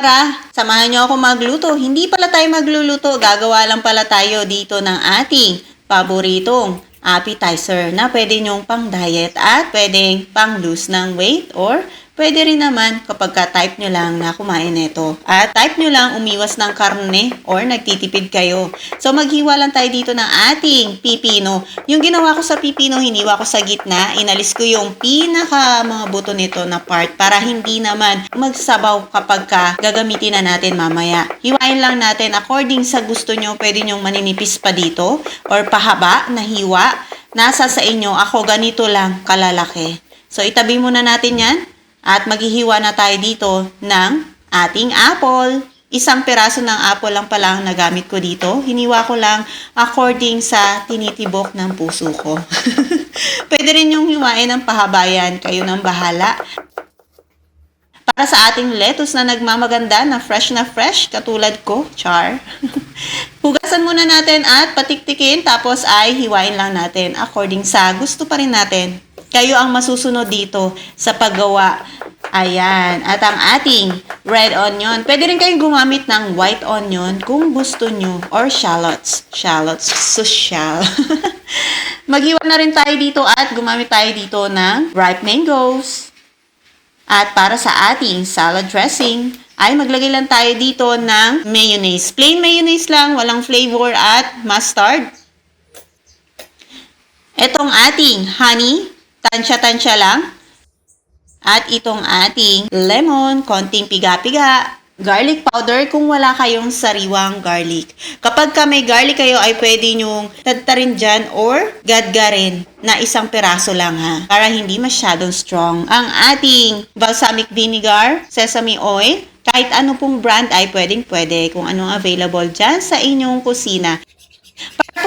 Tara, samahan niyo ako magluto. Hindi pala tayo magluluto, gagawa lang pala tayo dito ng ating paboritong appetizer na pwede nyong pang diet at pwedeng pang lose ng weight or pwede rin naman kapag ka-type nyo lang na kumain nito. At type nyo lang umiwas ng karne or nagtitipid kayo. So maghiwa lang tayo dito ng ating pipino. Yung ginawa ko sa pipino, hiniwa ko sa gitna. Inalis ko yung pinaka mga buto nito na part para hindi naman magsabaw kapag ka gagamitin na natin mamaya. Hiwain lang natin according sa gusto nyo. Pwede nyong maninipis pa dito or pahaba na hiwa. Nasa sa inyo. Ako ganito lang kalalaki. So itabi muna natin yan. At maghihiwa na tayo dito ng ating apple. Isang piraso ng apple lang pala ang nagamit ko dito. Hiniwa ko lang according sa tinitibok ng puso ko. Pwede rin yung hiwain ng pahabayan. Kayo nang bahala. Para sa ating lettuce na nagmamaganda na fresh na fresh, katulad ko, char. Hugasan muna natin at patiktikin tapos ay hiwain lang natin according sa gusto pa rin natin. Kayo ang masusunod dito sa paggawa. Ayan. At ang ating red onion. Pwede rin kayong gumamit ng white onion kung gusto nyo. Or shallots. Shallots. Social. Maghiwa na rin tayo dito at gumamit tayo dito ng ripe mangoes. At para sa ating salad dressing, ay maglagay lang tayo dito ng mayonnaise. Plain mayonnaise lang, walang flavor at mustard. Itong ating honey, tansya-tansya lang. At itong ating lemon, konting piga-piga. Garlic powder kung wala kayong sariwang garlic. Kapag ka may garlic kayo ay pwede nyong tadtarin dyan or gadgarin na isang peraso lang ha. Para hindi masyadong strong. Ang ating balsamic vinegar, sesame oil, kahit ano pong brand ay pwedeng pwede kung anong available dyan sa inyong kusina.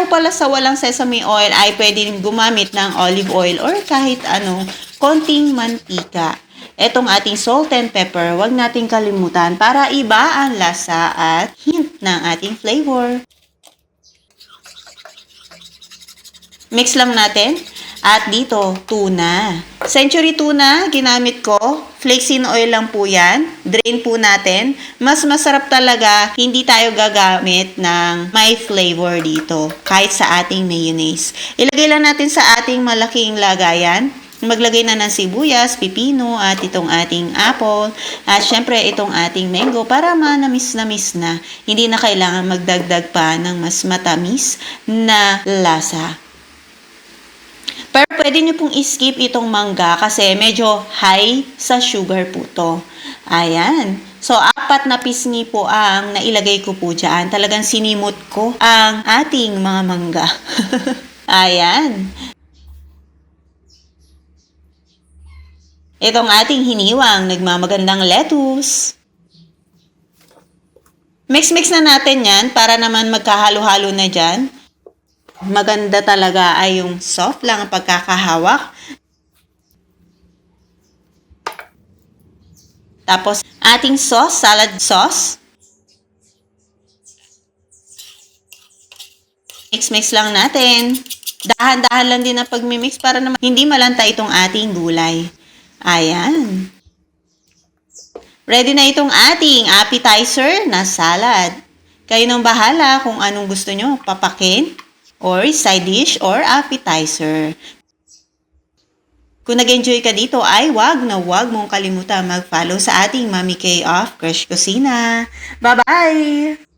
Po pala sa walang sesame oil ay pwede gumamit ng olive oil or kahit ano, konting mantika. Etong ating salt and pepper, wag nating kalimutan para iba ang lasa at hint ng ating flavor. Mix lang natin. At dito, tuna. Century tuna, ginamit ko. In oil lang po yan. Drain po natin. Mas masarap talaga, hindi tayo gagamit ng may flavor dito. Kahit sa ating mayonnaise. Ilagay lang natin sa ating malaking lagayan. Maglagay na ng sibuyas, pipino, at itong ating apple. At syempre, itong ating mango para manamis-namis na. Hindi na kailangan magdagdag pa ng mas matamis na lasa. Pero pwede nyo pong skip itong mangga kasi medyo high sa sugar po to. Ayan. So, apat na pisngi po ang nailagay ko po dyan. Talagang sinimot ko ang ating mga mangga. Ayan. Itong ating hiniwang nagmamagandang lettuce. Mix-mix na natin yan para naman magkahalo-halo na dyan. Maganda talaga ay yung soft lang ang pagkakahawak. Tapos, ating sauce, salad sauce. Mix-mix lang natin. Dahan-dahan lang din ang pagmimix para naman hindi malanta itong ating gulay. Ayan. Ready na itong ating appetizer na salad. Kayo nang bahala kung anong gusto nyo, papakin, or side dish, or appetizer. Kung nag-enjoy ka dito ay wag na wag mong kalimutan mag-follow sa ating Mami K of Crush Kusina. Bye-bye!